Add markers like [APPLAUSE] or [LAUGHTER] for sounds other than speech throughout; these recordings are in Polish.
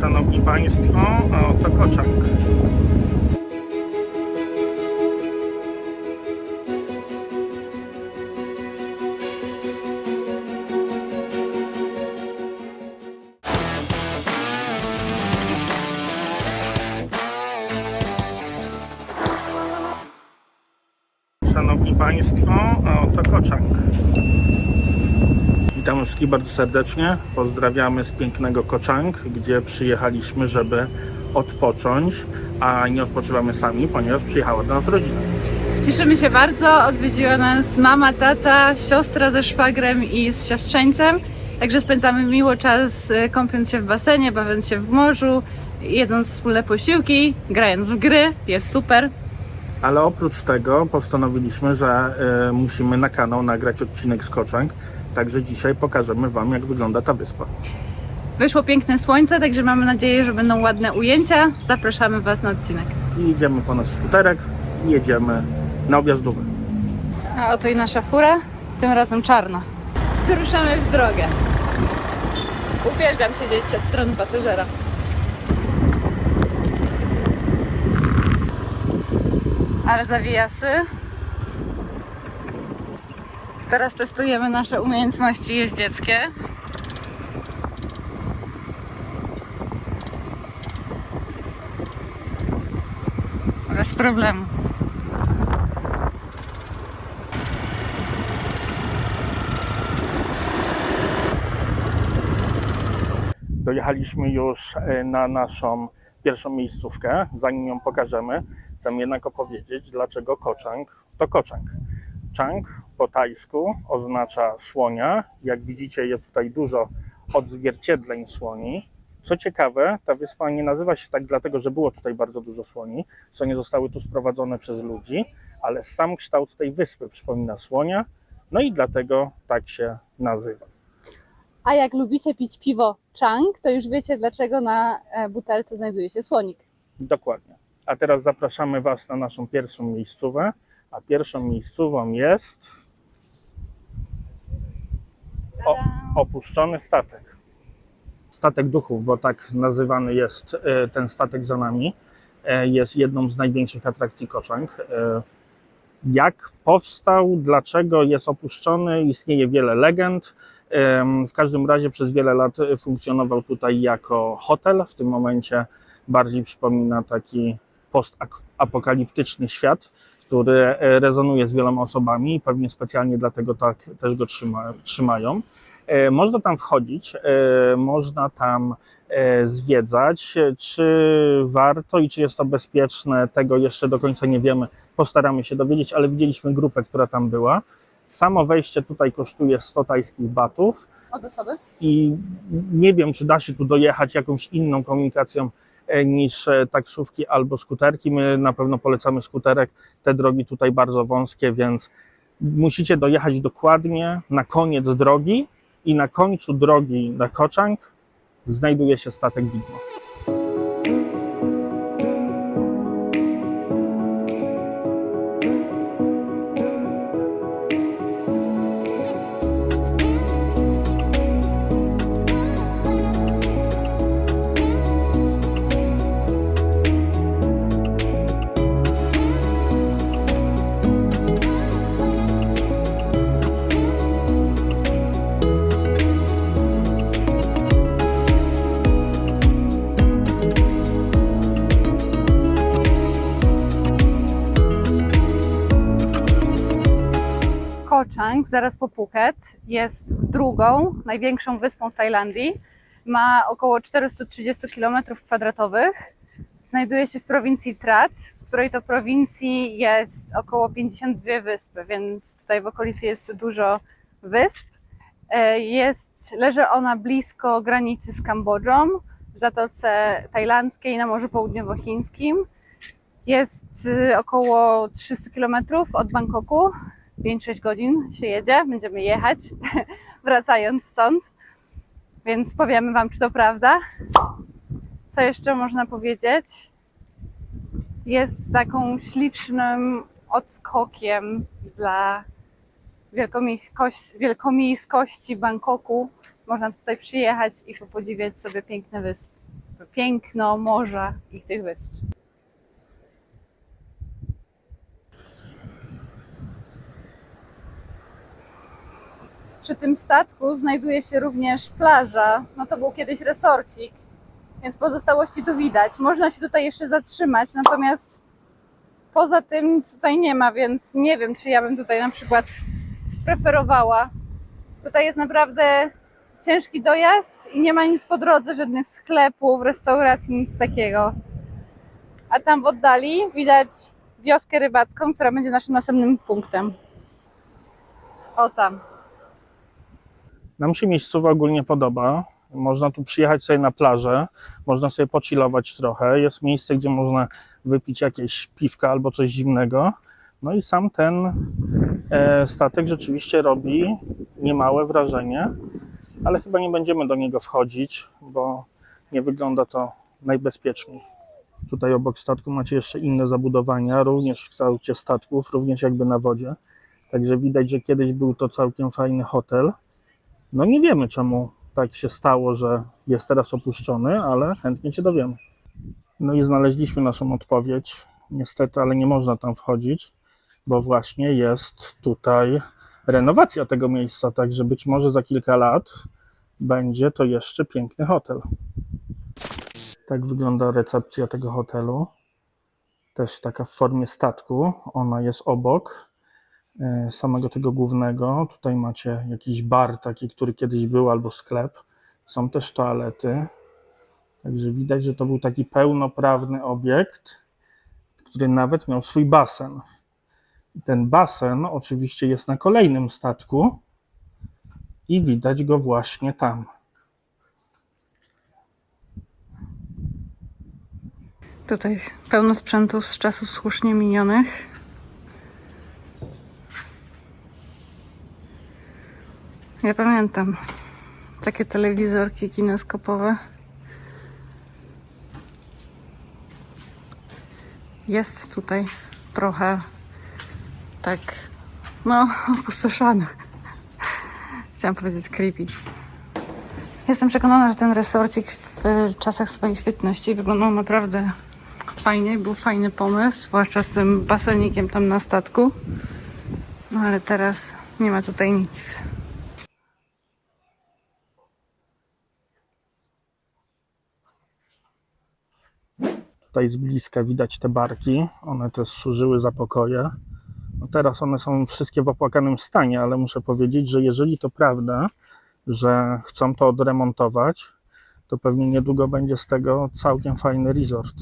Szanowni Państwo, oto Koczak. Wszystkich bardzo serdecznie. Pozdrawiamy z pięknego Koczang, gdzie przyjechaliśmy, żeby odpocząć, a nie odpoczywamy sami, ponieważ przyjechała do nas rodzina. Cieszymy się bardzo. Odwiedziła nas mama, tata, siostra ze szwagrem i z siostrzeńcem. Także spędzamy miło czas e, kąpiąc się w basenie, bawiąc się w morzu, jedząc wspólne posiłki, grając w gry. Jest super. Ale oprócz tego postanowiliśmy, że y, musimy na kanał nagrać odcinek z Koczang, także dzisiaj pokażemy Wam, jak wygląda ta wyspa. Wyszło piękne słońce, także mamy nadzieję, że będą ładne ujęcia. Zapraszamy Was na odcinek. I idziemy po nasz skuterek i jedziemy na objazdówę. A oto i nasza fura, tym razem czarna. Ruszamy w drogę. Uwielbiam siedzieć od strony pasażera. Ale zawijasy. Teraz testujemy nasze umiejętności jeździeckie. Bez problemu. Dojechaliśmy już e, na naszą pierwszą miejscówkę. Zanim ją pokażemy, chcę jednak opowiedzieć, dlaczego Koczang to Koczang. Chang po tajsku oznacza słonia. Jak widzicie, jest tutaj dużo odzwierciedleń słoni. Co ciekawe, ta wyspa nie nazywa się tak dlatego, że było tutaj bardzo dużo słoni. Słonie zostały tu sprowadzone przez ludzi, ale sam kształt tej wyspy przypomina słonia, no i dlatego tak się nazywa. A jak lubicie pić piwo Chang, to już wiecie dlaczego na e, butelce znajduje się słonik. Dokładnie. A teraz zapraszamy Was na naszą pierwszą miejscówę. A pierwszą miejscówą jest o, opuszczony statek. Statek duchów, bo tak nazywany jest e, ten statek za nami, e, jest jedną z największych atrakcji Koczang. E, Jak powstał, dlaczego jest opuszczony, istnieje wiele legend. W każdym razie przez wiele lat funkcjonował tutaj jako hotel. W tym momencie bardziej przypomina taki postapokaliptyczny świat, który e, rezonuje z wieloma osobami i pewnie specjalnie dlatego tak też go trzyma, trzymają. E, Można tam wchodzić, e, można tam zwiedzać. Czy warto i czy jest to bezpieczne, tego jeszcze do końca nie wiemy. Postaramy się dowiedzieć, ale widzieliśmy grupę, która tam była. Samo wejście tutaj kosztuje 100 tajskich batów Od osoby? i nie wiem, czy da się tu dojechać jakąś inną komunikacją niż e, taksówki albo skuterki. My na pewno polecamy skuterek. Te drogi tutaj bardzo wąskie, więc musicie dojechać dokładnie na koniec drogi i na końcu drogi na Koczang znajduje się statek widmo. Koh Chang, zaraz po Phuket, jest drugą największą wyspą w Tajlandii. Ma około 430 km2. Znajduje się w prowincji Trat, w której to prowincji jest około 52 wyspy, więc tutaj w okolicy jest dużo wysp. E, Jest, leży ona blisko granicy z Kambodżą, w Zatoce Tajlandzkiej na Morzu Południowochińskim. Jest y, około 300 km od Bangkoku, 5-6 godzin się jedzie, będziemy jechać, [LAUGHS] wracając stąd. Więc powiemy Wam, czy to prawda. Co jeszcze można powiedzieć? Jest taką ślicznym odskokiem dla wielkomiejskości, Bangkoku. Można tutaj przyjechać i popodziwiać sobie piękne wyspy. piękno morza i tych wysp. Przy tym statku znajduje się również plaża. No to był kiedyś resorcik, więc pozostałości tu widać. Można się tutaj jeszcze zatrzymać, natomiast poza tym nic tutaj nie ma, więc nie wiem, czy ja bym tutaj na przykład preferowała. Tutaj jest naprawdę ciężki dojazd i nie ma nic po drodze, żadnych sklepów, restauracji, nic takiego. A tam w oddali widać wioskę rybacką, która będzie naszym następnym punktem. O tam. Nam się miejscowo ogólnie podoba. Można tu przyjechać sobie na plażę, można sobie pochillować trochę. Jest miejsce, gdzie można wypić jakieś piwka albo coś zimnego. No i sam ten e, statek rzeczywiście robi niemałe wrażenie, ale chyba nie będziemy do niego wchodzić, bo nie wygląda to najbezpieczniej. Tutaj obok statku macie jeszcze inne zabudowania, również w kształcie statków, również jakby na wodzie. Także widać, że kiedyś był to całkiem fajny hotel. No nie wiemy, czemu tak się stało, że jest teraz opuszczony, ale chętnie się dowiemy. No i znaleźliśmy naszą odpowiedź. Niestety, ale nie można tam wchodzić, bo właśnie jest tutaj renowacja tego miejsca, także być może za kilka lat będzie to jeszcze piękny hotel. Tak wygląda recepcja tego hotelu. Też taka w formie statku. Ona jest obok samego tego głównego. Tutaj macie jakiś bar taki, który kiedyś był, albo sklep. Są też toalety. Także widać, że to był taki pełnoprawny obiekt, który nawet miał swój basen. Ten basen oczywiście jest na kolejnym statku i widać go właśnie tam. Tutaj pełno sprzętów z czasów słusznie minionych. Ja pamiętam takie telewizorki kineskopowe. Jest tutaj trochę tak, no, [LAUGHS] opustoszone. Chciałam powiedzieć creepy. Jestem przekonana, że ten resorcik w czasach swojej świetności wyglądał naprawdę fajnie. Był fajny pomysł, zwłaszcza z tym basenikiem tam na statku. No ale teraz nie ma tutaj nic. Tutaj z bliska widać te barki. One też służyły za pokoje. No teraz one są wszystkie w opłakanym stanie, ale muszę powiedzieć, że jeżeli to prawda, że chcą to odremontować, to pewnie niedługo będzie z tego całkiem fajny resort.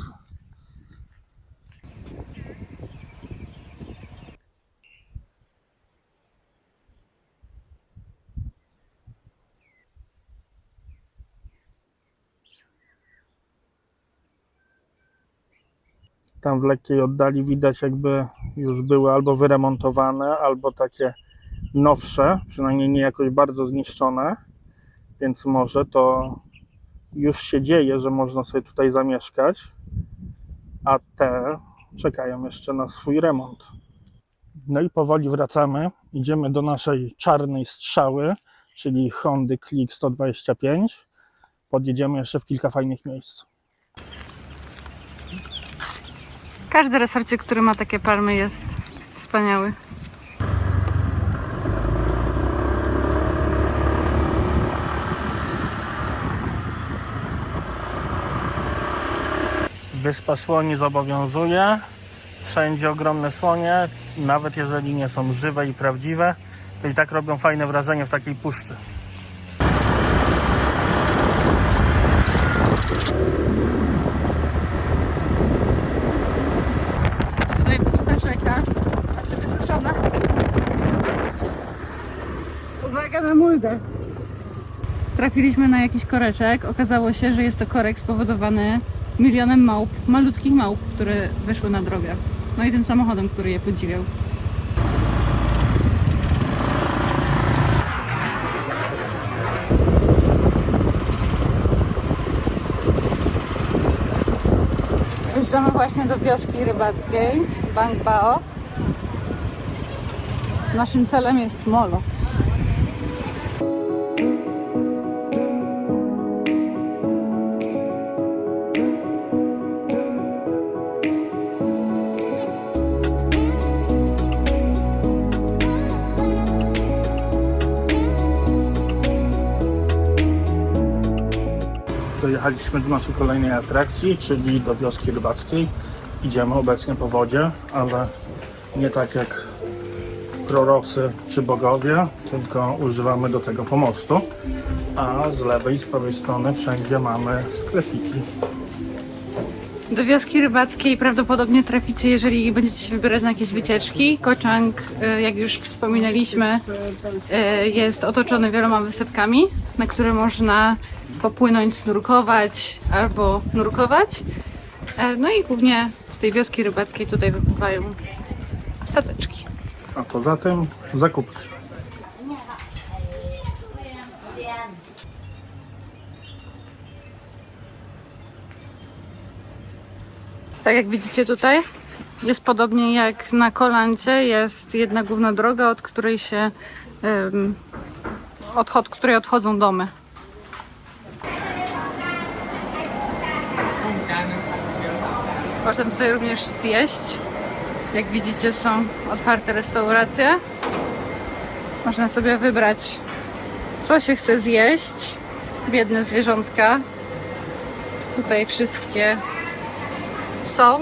Tam w lekkiej oddali widać, jakby już były albo wyremontowane, albo takie nowsze, przynajmniej nie jakoś bardzo zniszczone. Więc może to już się dzieje, że można sobie tutaj zamieszkać, a te czekają jeszcze na swój remont. No i powoli wracamy. Idziemy do naszej czarnej strzały, czyli Hondy Click 125. Podjedziemy jeszcze w kilka fajnych miejsc. Każdy resorcik, który ma takie palmy jest wspaniały. Wyspa Słoni zobowiązuje. Wszędzie ogromne słonie, nawet jeżeli nie są żywe i prawdziwe, to i tak robią fajne wrażenie w takiej puszczy. Trafiliśmy na jakiś koreczek. Okazało się, że jest to korek spowodowany milionem małp, malutkich małp, które wyszły na drogę. No i tym samochodem, który je podziwiał. Wjeżdżamy właśnie do wioski rybackiej Bang Bao. Naszym celem jest molo. Dojechaliśmy do naszej kolejnej atrakcji, czyli do wioski rybackiej. Idziemy obecnie po wodzie, ale nie tak jak prorocy czy bogowie, tylko używamy do tego pomostu. A z lewej i z prawej strony wszędzie mamy sklepiki. Do wioski rybackiej prawdopodobnie traficie, jeżeli będziecie się wybierać na jakieś wycieczki. Kociąg, y, jak już wspominaliśmy, y, jest otoczony wieloma wysepkami, na które można popłynąć, nurkować albo nurkować. E, No i głównie z tej wioski rybackiej tutaj wypływają stateczki. A poza tym zakupki. Tak jak widzicie tutaj, jest podobnie jak na Kolancie, jest jedna główna droga, od której się od, od której odchodzą domy. Można tutaj również zjeść. Jak widzicie, są otwarte restauracje. Można sobie wybrać, co się chce zjeść. Biedne zwierzątka. Tutaj wszystkie są.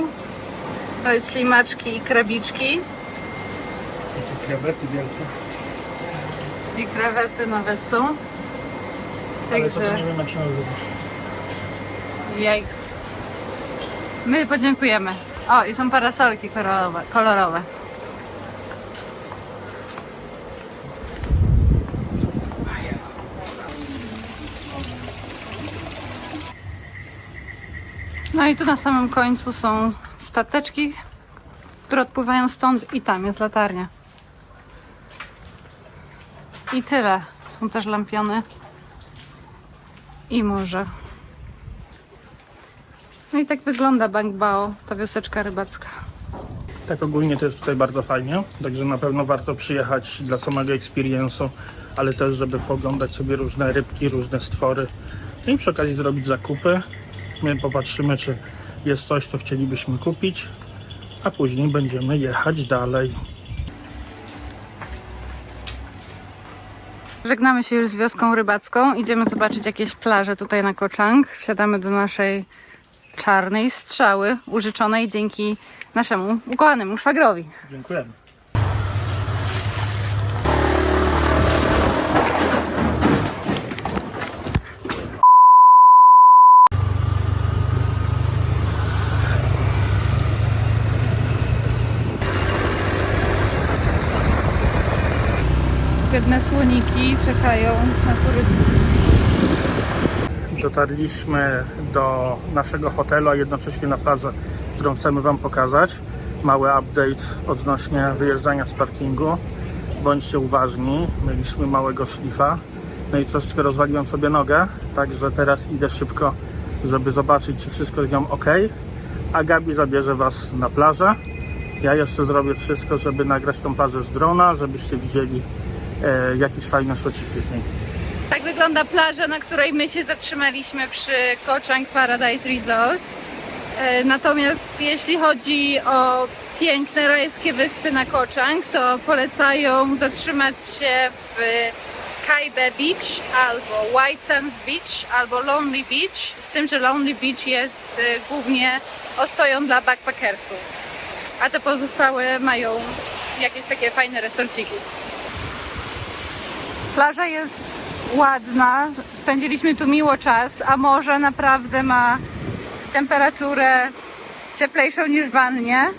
To jest ślimaczki i krabiczki. Takie krewety wielkie. I krewety nawet są. Ale to Także nie wiem jak się nazywa. jajks. My podziękujemy. O, i są parasolki kolorowe. kolorowe. No i tu na samym końcu są stateczki, które odpływają stąd i tam jest latarnia. I tyle. Są też lampiony i morze. No i tak wygląda Bangbao, ta wioseczka rybacka. Tak ogólnie to jest tutaj bardzo fajnie, także na pewno warto przyjechać dla samego experience'u, ale też żeby poglądać sobie różne rybki, różne stwory No i przy okazji zrobić zakupy. My popatrzymy, czy jest coś, co chcielibyśmy kupić, a później będziemy jechać dalej. Żegnamy się już z wioską rybacką. Idziemy zobaczyć jakieś plaże tutaj na Koczang. Wsiadamy do naszej czarnej strzały, użyczonej dzięki naszemu ukochanemu szwagrowi. Dziękujemy. Biedne słoniki czekają na turystów. Dotarliśmy do naszego hotelu, a jednocześnie na plażę, którą chcemy Wam pokazać. Mały update odnośnie wyjeżdżania z parkingu. Bądźcie uważni, mieliśmy małego szlifa. No i troszeczkę rozwaliłem sobie nogę, także teraz idę szybko, żeby zobaczyć, czy wszystko z nią ok. A Gabi zabierze Was na plażę. Ja jeszcze zrobię wszystko, żeby nagrać tą plażę z drona, żebyście widzieli e, jakieś fajne szociki z niej. Tak wygląda plaża, na której my się zatrzymaliśmy przy Kochang Paradise Resort. E, Natomiast jeśli chodzi o piękne rajskie wyspy na Kochang, to polecają zatrzymać się w Kaibe Beach albo White Sands Beach albo Lonely Beach, z tym, że Lonely Beach jest e, głównie ostoją dla backpackersów, a te pozostałe mają jakieś takie fajne resorciki. Plaża jest ładna, spędziliśmy tu miło czas, a morze naprawdę ma temperaturę cieplejszą niż wannie.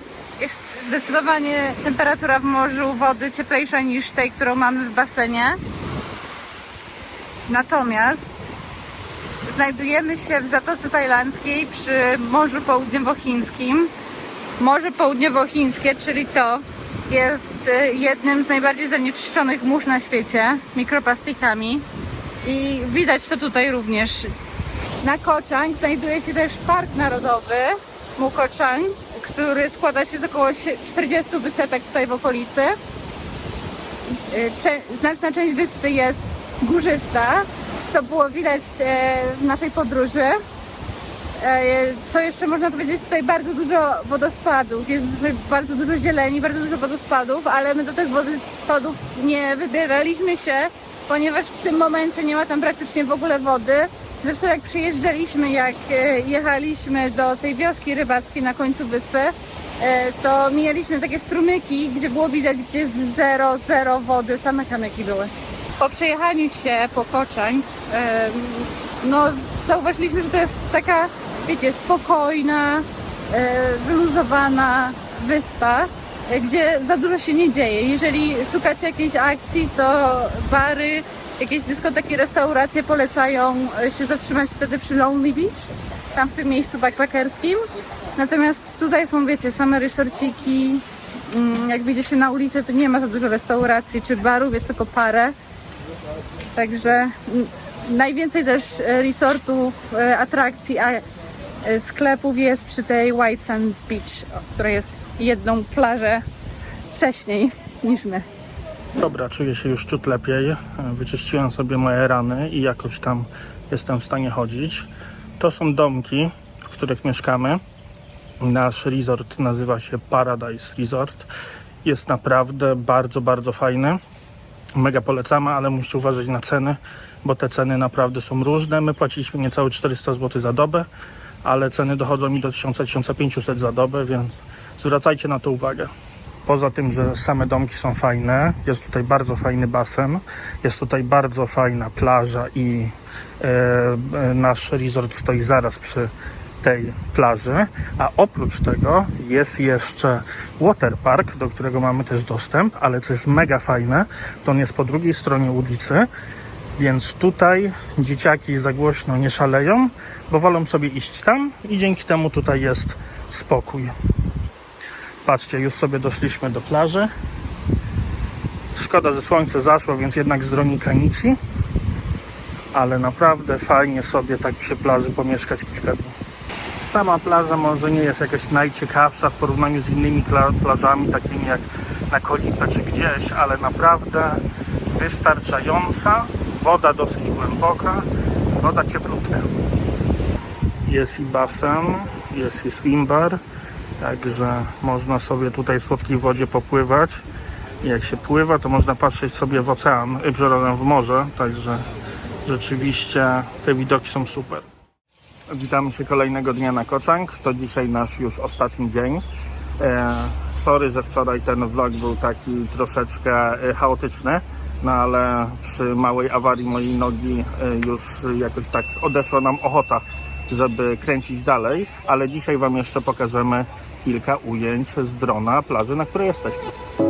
Jest zdecydowanie temperatura w morzu wody cieplejsza niż tej, którą mamy w basenie. Natomiast znajdujemy się w Zatoce Tajlandzkiej przy Morzu Południowochińskim. Morze Południowochińskie, czyli to jest y, jednym z najbardziej zanieczyszczonych mórz na świecie mikroplastikami i widać to tutaj również. Na Koczang znajduje się też Park Narodowy Mukoczang, który składa się z około sie- 40 wysepek tutaj w okolicy. Y, Znaczna część wyspy jest górzysta, co było widać e, w naszej podróży. E, Co jeszcze można powiedzieć, tutaj bardzo dużo wodospadów, jest bardzo dużo zieleni, bardzo dużo wodospadów, ale my do tych wodospadów nie wybieraliśmy się, ponieważ w tym momencie nie ma tam praktycznie w ogóle wody. Zresztą jak przyjeżdżaliśmy, jak e, jechaliśmy do tej wioski rybackiej na końcu wyspy, e, to mijaliśmy takie strumyki, gdzie było widać, gdzie jest zero, zero wody, same kamyki były. Po przejechaniu się po Koczeń, no zauważyliśmy, że to jest taka, wiecie, spokojna, e, wyluzowana wyspa, gdzie za dużo się nie dzieje. Jeżeli szukacie jakiejś akcji, to bary, jakieś dyskoteki, restauracje polecają e, się zatrzymać wtedy przy Lonely Beach, tam w tym miejscu backpackerskim. Natomiast tutaj są, wiecie, same resorciki. Mm, Jak wyjdzie się na ulicę, to nie ma za dużo restauracji czy barów, jest tylko parę. Także mm, najwięcej też e, resortów, e, atrakcji, a e, sklepów jest przy tej White Sands Beach, która jest jedną plażę wcześniej niż my. Dobra, czuję się już ciut lepiej. Wyczyściłem sobie moje rany i jakoś tam jestem w stanie chodzić. To są domki, w których mieszkamy. Nasz resort nazywa się Paradise Resort. Jest naprawdę bardzo, bardzo fajny. Mega polecamy, ale musicie uważać na ceny, bo te ceny naprawdę są różne. My płaciliśmy niecałe 400 zł za dobę, ale ceny dochodzą mi do 1000-1500 za dobę, więc zwracajcie na to uwagę. Poza tym, że same domki są fajne, jest tutaj bardzo fajny basen, jest tutaj bardzo fajna plaża i e, e, nasz resort stoi zaraz przy tej plaży, a oprócz tego jest jeszcze waterpark, do którego mamy też dostęp, ale co jest mega fajne, to on jest po drugiej stronie ulicy, więc tutaj dzieciaki za głośno nie szaleją, bo wolą sobie iść tam i dzięki temu tutaj jest spokój. Patrzcie, już sobie doszliśmy do plaży. Szkoda, że słońce zaszło, więc jednak z droni kanici. Ale naprawdę fajnie sobie tak przy plaży pomieszkać kilka dni. Sama plaża może nie jest jakaś najciekawsza w porównaniu z innymi plażami, takimi jak na Kolipę czy gdzieś, ale naprawdę wystarczająca. Woda dosyć głęboka, woda cieplutka. Jest i basen, jest i swimbar. Także można sobie tutaj w słodkiej wodzie popływać. I jak się pływa, to można patrzeć sobie w ocean, y, przepraszam, w morze. Także rzeczywiście te widoki są super. Witamy się kolejnego dnia na Koczang. To dzisiaj nasz już ostatni dzień. E, sorry, że wczoraj ten vlog był taki troszeczkę e, chaotyczny, no ale przy małej awarii mojej nogi e, już jakoś tak odeszła nam ochota, żeby kręcić dalej, ale dzisiaj Wam jeszcze pokażemy kilka ujęć z drona plaży, na której jesteśmy.